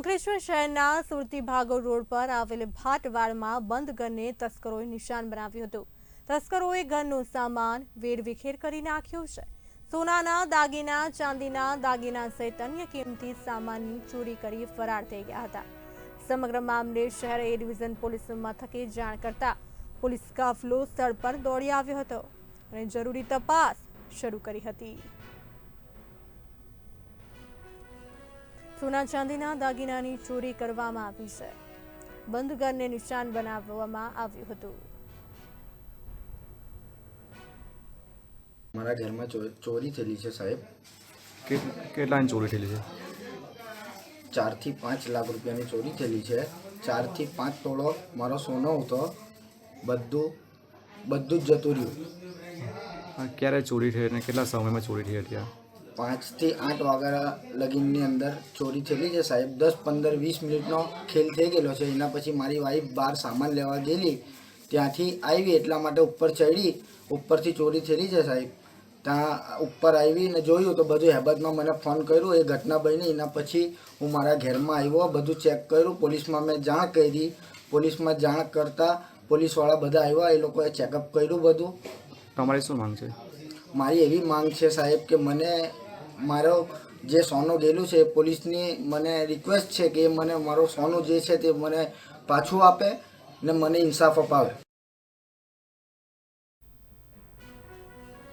અંકલેશ્વર શહેરના સુરતી ભાગો રોડ પર આવેલ ભાટવાડમાં બંધ ઘરને તસ્કરોએ નિશાન બનાવ્યું હતું. તસ્કરોએ ઘરનો સામાન વેરવિખેર કરી નાખ્યો છે. સોનાના દાગીના, ચાંદીના દાગીના સહિત અન્ય કિંમતી સામાનની ચોરી કરી ફરાર થઈ ગયા હતા. સમગ્ર મામલે શહેર એ ડિવિઝન પોલીસ મથકે જાણ કરતા પોલીસ કાફલો સ્થળ પર દોડી આવ્યો હતો અને જરૂરી તપાસ શરૂ કરી હતી. સોના ચાંદીના દાગીનાની ચોરી કરવામાં આવી છે. બંધ ઘરને નિશાન બનાવવામાં આવ્યું હતું. મારા ઘરમાં ચોરી થયેલી છે સાહેબ. કેટલા કેટલાની ચોરી થયેલી છે? ચારથી પાંચ લાખ રૂપિયાની ચોરી થયેલી છે. ચારથી પાંચ તોળો મારો સોનો હતો. બધું બધું જ જતું રહ્યું. ક્યારે ચોરી થઈ અને કેટલા સમયમાં ચોરી થઈ હતી આ? પાંચથી આઠ વાગ્યા લગીનની અંદર ચોરી થયેલી છે સાહેબ. દસ પંદર વીસ મિનિટનો ખેલ થઈ ગયેલો છે. એના પછી મારી વાઈફ બહાર સામાન લેવા ગયેલી. ત્યાંથી આવી એટલા માટે ઉપર ચડી ઉપરથી ચોરી થયેલી છે સાહેબ. ત્યાં ઉપર આવી ને જોયું તો બધું હેબતમાં મને ફોન કર્યો. એ ઘટના બની એના પછી હું મારા ઘરમાં આવ્યો બધું ચેક કર્યું. પોલીસમાં મેં જાણ કરી. પોલીસમાં જાણ કરતાં પોલીસવાળા બધા આવ્યા. એ લોકોએ ચેકઅપ કર્યું બધું. તમારી શું માંગ છે? મારી એવી માંગ છે સાહેબ કે મને મારો જે સોનું ગયેલું છે પોલીસની મને રિક્વેસ્ટ છે કે મને મારો સોનું જે છે તે મને પાછું આપે ને મને ઇન્સાફ અપાવે.